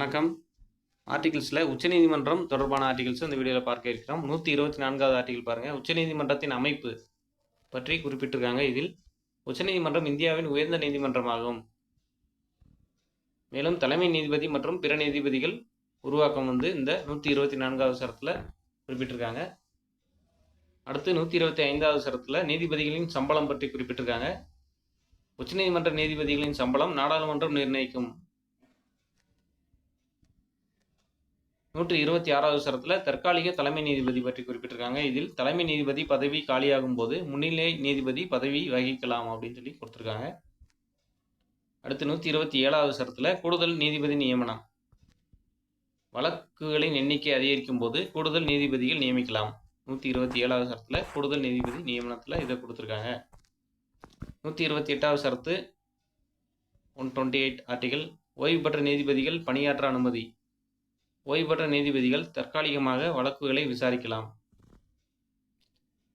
வணக்கம். ஆர்டிகிள்ஸில் உச்சநீதிமன்றம் தொடர்பான ஆர்டிகிள்ஸ் இந்த வீடியோவில் பார்க்க இருக்கிறோம். நூற்றி இருபத்தி நான்காவது ஆர்டிகிள் பாருங்கள் உச்சநீதிமன்றத்தின் அமைப்பு பற்றி குறிப்பிட்டிருக்காங்க இதில். உச்சநீதிமன்றம் இந்தியாவின் உயர்ந்த நீதிமன்றமாகும். மேலும் தலைமை நீதிபதி மற்றும் பிற நீதிபதிகள் உருவாக்கம் வந்து இந்த நூற்றி இருபத்தி நான்காவது சரத்தில் குறிப்பிட்டிருக்காங்க. அடுத்து நூற்றி இருபத்தி ஐந்தாவது சரத்தில் நீதிபதிகளின் சம்பளம் பற்றி குறிப்பிட்டிருக்காங்க. உச்சநீதிமன்ற நீதிபதிகளின் சம்பளம் நாடாளுமன்றம் நிர்ணயிக்கும் நூற்றி இருபத்தி ஆறாவது சரத்தில் தற்காலிக தலைமை நீதிபதி பற்றி குறிப்பிட்டிருக்காங்க. இதில் தலைமை நீதிபதி பதவி காலியாகும் போது முன்னிலை நீதிபதி பதவி வகிக்கலாம் அப்படின்னு சொல்லி கொடுத்துருக்காங்க. அடுத்து நூற்றி இருபத்தி ஏழாவது சரத்தில் கூடுதல் நீதிபதி நியமனம். வழக்குகளின் எண்ணிக்கை அதிகரிக்கும் போது கூடுதல் நீதிபதிகள் நியமிக்கலாம். நூற்றி இருபத்தி ஏழாவது சரத்தில் கூடுதல் நீதிபதி நியமனத்தில் இதை கொடுத்துருக்காங்க. நூற்றி இருபத்தி எட்டாவது சரத்து ஒன் டுவெண்ட்டி எயிட் ஆர்டிகல் ஓய்வு பெற்ற நீதிபதிகள் பணியாற்ற அனுமதி. ஓய்வு பெற்ற நீதிபதிகள் தற்காலிகமாக வழக்குகளை விசாரிக்கலாம்.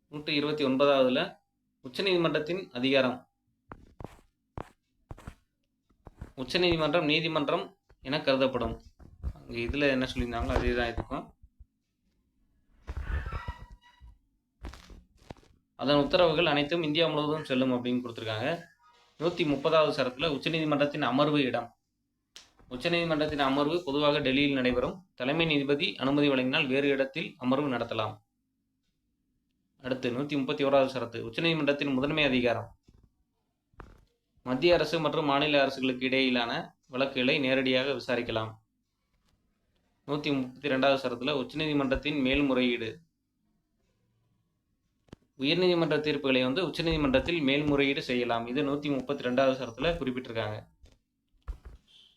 நூற்றி இருபத்தி ஒன்பதாவதுல உச்சநீதிமன்றத்தின் அதிகாரம். உச்சநீதிமன்றம் நீதிமன்றம் என கருதப்படும். அங்கே இதில் என்ன சொல்லியிருந்தாங்களோ அதே தான் இருக்கும். அதன் உத்தரவுகள் அனைத்தும் இந்தியா முழுவதும் செல்லும் அப்படின்னு கொடுத்துருக்காங்க. நூற்றி முப்பதாவது சரத்தில் உச்சநீதிமன்றத்தின் அமர்வு இடம். உச்சநீதிமன்றத்தின் அமர்வு பொதுவாக டெல்லியில் நடைபெறும். தலைமை நீதிபதி அனுமதி வழங்கினால் வேறு இடத்தில் அமர்வு நடத்தலாம். அடுத்து நூற்றி முப்பத்தி ஓராவது சரத்து உச்சநீதிமன்றத்தின் முதன்மை அதிகாரம். மத்திய அரசு மற்றும் மாநில அரசுகளுக்கு இடையிலான வழக்குகளை நேரடியாக விசாரிக்கலாம். நூற்றி முப்பத்தி ரெண்டாவது சரத்தில் உச்சநீதிமன்றத்தின் மேல்முறையீடு. உயர்நீதிமன்ற தீர்ப்புகளை வந்து உச்சநீதிமன்றத்தில் மேல்முறையீடு செய்யலாம். இது நூற்றி முப்பத்தி ரெண்டாவது சரத்தில் குறிப்பிட்டிருக்காங்க.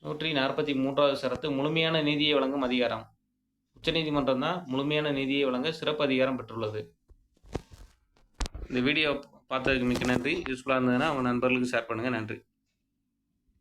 நூற்றி நாற்பத்தி மூன்றாவது சரத்து முழுமையான நீதியை வழங்கும் அதிகாரம். உச்சநீதிமன்றம் தான் முழுமையான நீதியை வழங்க சிறப்பு அதிகாரம் பெற்றுள்ளது. இந்த வீடியோ பார்த்ததுக்கு மிக்க நன்றி. யூஸ்ஃபுல்லாக இருந்ததுன்னா உங்கள் நண்பர்களுக்கு ஷேர் பண்ணுங்கள் நன்றி.